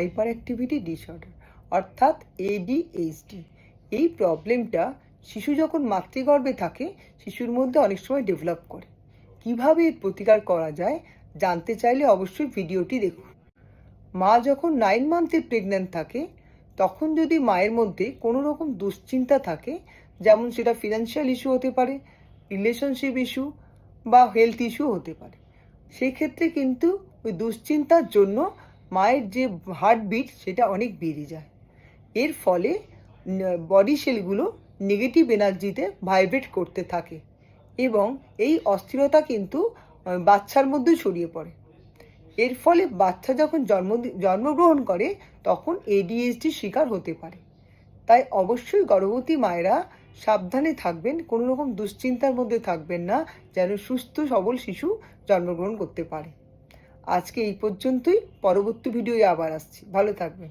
Hyper activity disorder অর্থাৎ ADHD এই প্রবলেমটা শিশু যখন মাতৃগর্ভে থাকে, শিশুর মধ্যে অনেক সময় ডেভেলপ করে। কীভাবে এর প্রতিকার করা যায়, জানতে চাইলে অবশ্যই ভিডিওটি দেখুন। মা যখন নাইন মান্থে প্রেগন্যান্ট থাকে, তখন যদি মায়ের মধ্যে কোনো রকম দুশ্চিন্তা থাকে, যেমন সেটা ফিনান্সিয়াল ইস্যু হতে পারে রিলেশনশিপ ইস্যু বা হেলথ ইস্যু হতে পারে সেই ক্ষেত্রে কিন্তু ওই দুশ্চিন্তার জন্য মায়ের যে হার্টবিট সেটা অনেক বেড়ে যায়। এর ফলে বডি সেলগুলো নেগেটিভ এনার্জিতে ভাইব্রেট করতে থাকে এবং এই অস্থিরতা কিন্তু বাচ্চার মধ্যে ছড়িয়ে পড়ে। এর ফলে বাচ্চা যখন জন্ম, জন্মগ্রহণ করে, তখন এডিএইচডি শিকার হতে পারে। তাই অবশ্যই গর্ভবতী মায়েরা সাবধানে থাকবেন কোনো রকম দুশ্চিন্তার মধ্যে থাকবেন না, যেন সুস্থ সবল শিশু জন্মগ্রহণ করতে পারে। আজকে এই পর্যন্তই। পরবর্তী ভিডিওয়ে আবার আসছি। ভালো থাকবেন।